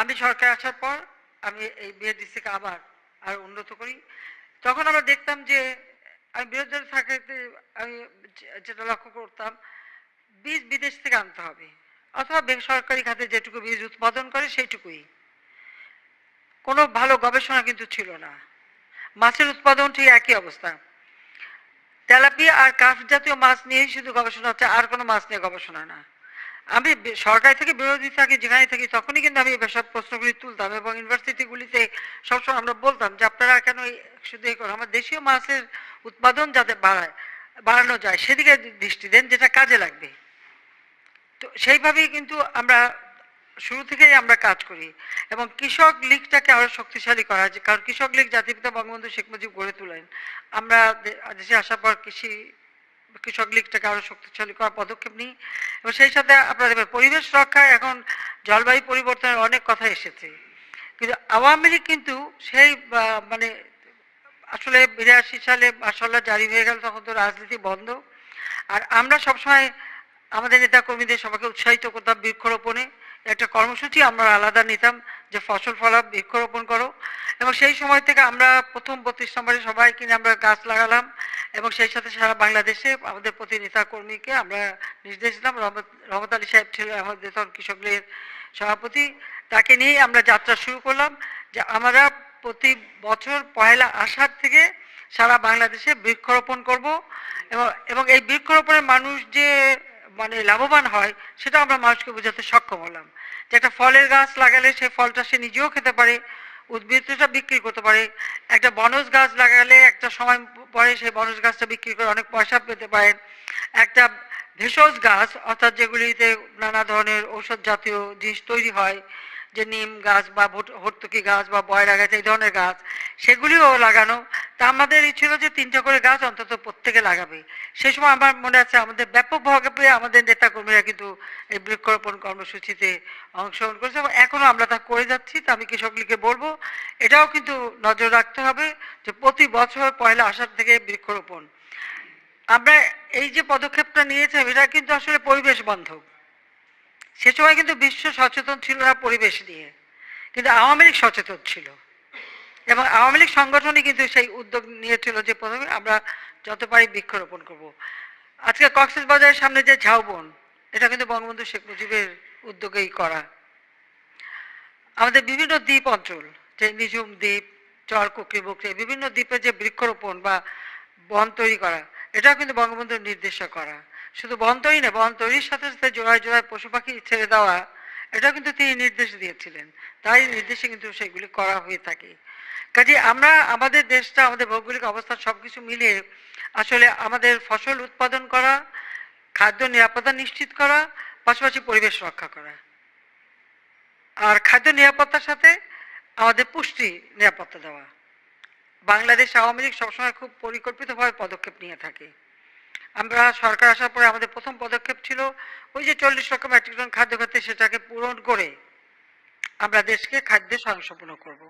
আমি সরকার আসার পর আমি এই বিএডিসিকে আবার আর উন্নত করি। তখন আমরা দেখতাম যে আমি বিরোধী থাকাতে আমি যেটা লক্ষ্য করতাম, বীজ বিদেশ থেকে আনতে হবে। অথবা বেসরকারি খাতে যেটুকু বীজ উৎপাদন করে সেইটুকুই। কোনো ভালো গবেষণা কিন্তু ছিল না। মাছের উৎপাদন ঠিক একই অবস্থা। তেলাপি আর কাঠ জাতীয় মাছ নিয়েই শুধু গবেষণা হচ্ছে, আর কোনো মাছ নিয়ে গবেষণা না। আমি সরকার থেকে বিরোধী থাকি যেখানে থাকি, তখনই কিন্তু আমি এসব প্রশ্নগুলি তুলতাম এবং ইউনিভার্সিটিগুলিতে সবসময় আমরা বলতাম যে আপনারা কেন শুধু করেন আমার দেশীয় মাছের উৎপাদন যাতে বাড়ায়, বাড়ানো যায়, সেদিকে দৃষ্টি দেন যেটা কাজে লাগবে। তো সেইভাবেই কিন্তু আমরা শুরু থেকেই আমরা কাজ করি এবং কৃষক লীগটাকে আরও শক্তিশালী করা যে, কারণ কৃষক লীগ জাতিপিতা বঙ্গবন্ধু শেখ মুজিব গড়ে তোলেন। আমরা দেশে আসার পর কৃষি কৃষক লীগটাকে আরও শক্তিশালী করার পদক্ষেপ নিই। এবং সেই সাথে আপনারা দেখবেন, পরিবেশ রক্ষায় এখন জলবায়ু পরিবর্তনের অনেক কথা এসেছে। কিন্তু আওয়ামী লীগ কিন্তু সেই মানে আসলে বিরাশি সালে মাসাল্লাহ জারি হয়ে গেল, তখন তো রাজনীতি বন্ধ। আর আমরা সবসময় আমাদের নেতা কর্মীদের সবাইকে উৎসাহিত করতাম বৃক্ষরোপণে। একটা কর্মসূচি আমরা আলাদা নিতাম। যে ফসল ফলা বৃক্ষরোপণ করো। এবং সেই সময় থেকে আমরা প্রথম বত্রিশ নম্বরে সবাই কিনে আমরা গাছ লাগালাম এবং সেই সাথে সারা বাংলাদেশে আমাদের প্রতি নেতা কর্মীকে আমরা নির্দেশ দিলাম। রহমত আলী সাহেব ছিলেন আমাদের তখন কৃষক সভাপতি। তাকে নিয়ে আমরা যাত্রা শুরু করলাম। যে আমরা প্রতি বছর পয়লা আষাঢ় থেকে সারা বাংলাদেশে বৃক্ষরোপণ করব। এবং এবং এই বৃক্ষরোপণের মানুষ যে মানে লাভবান হয় সেটা আমরা মানুষকে বোঝাতে সক্ষম হলাম। যে একটা ফলের গাছ লাগালে সেই ফলটা সে নিজেও খেতে পারে, উদ্ভিদটা বিক্রি করতে পারে। একটা বনজ গাছ লাগালে একটা সময় পরে সেই বনজ গাছটা বিক্রি করে অনেক পয়সা পেতে পারে। একটা ভেষজ গাছ, অর্থাৎ যেগুলিতে নানা ধরনের ঔষধ জাতীয় জিনিস তৈরি হয়, যে নিম গাছ বা হর্তুকি গাছ বা বয়রা গাছ, এই ধরনের গাছ, সেগুলিও লাগানো। তা আমাদের এই ছিল যে তিনটা করে গাছ অন্তত প্রত্যেকে লাগাবে। সেই সময় আমার মনে আছে, আমাদের ব্যাপকভাবে আমাদের নেতা কর্মীরা কিন্তু এই বৃক্ষরোপণ কর্মসূচিতে অংশগ্রহণ করেছে এবং এখনও আমরা তা করে যাচ্ছি, তা আমি কৃষক লীগকে বলব, এটাও কিন্তু নজর রাখতে হবে যে প্রতি বছর পয়লা আষাঢ় থেকে বৃক্ষরোপণ। আমরা এই যে পদক্ষেপটা নিয়েছি, এটা কিন্তু আসলে পরিবেশ বান্ধব। সে সময় কিন্তু বিশ্ব সচেতন ছিল না পরিবেশ নিয়ে, কিন্তু আওয়ামী লীগ সচেতন ছিল। এবং আওয়ামী লীগ সংগঠনই কিন্তু সেই উদ্যোগ নিয়েছিল যে প্রথমে আমরা যত পারি বৃক্ষরোপণ করব। আজকে কক্সেস বাজারের সামনে যে ঝাউবন, এটা কিন্তু বঙ্গবন্ধু শেখ মুজিবের উদ্যোগেই করা। আমাদের বিভিন্ন দ্বীপ অঞ্চল, যে নিঝুম দ্বীপ, চর কুকরি বকরি বিভিন্ন দ্বীপে যে বৃক্ষরোপণ বা বন তৈরি করা, এটাও কিন্তু বঙ্গবন্ধুর নির্দেশে করা। শুধু বন তৈরি না, বন তৈরির সাথে সাথে জোড়ায় জোড়ায় পশু পাখি ছেড়ে দেওয়া, এটাও কিন্তু তিনি নির্দেশ দিয়েছিলেন। তাই নির্দেশে কিন্তু সেগুলি করা হয়ে থাকে। কাজে আমরা আমাদের দেশটা, আমাদের ভৌগোলিক অবস্থা সবকিছু মিলিয়ে আসলে আমাদের ফসল উৎপাদন করা, খাদ্য নিরাপত্তা নিশ্চিত করা, পাশাপাশি পরিবেশ রক্ষা করা। আর খাদ্য নিরাপত্তার সাথে আমাদের পুষ্টি নিরাপত্তা দেওয়া। বাংলাদেশ আওয়ামী লীগ সবসময় খুব পরিকল্পিতভাবে পদক্ষেপ নিয়ে থাকে। আমরা সরকার আসার পরে আমাদের প্রথম পদক্ষেপ ছিল ওই যে চল্লিশ লক্ষ মেট্রিক টন খাদ্য খাতে সেটাকে পূরণ করে আমরা দেশকে খাদ্যে স্বয়ংসম্পূর্ণ করব।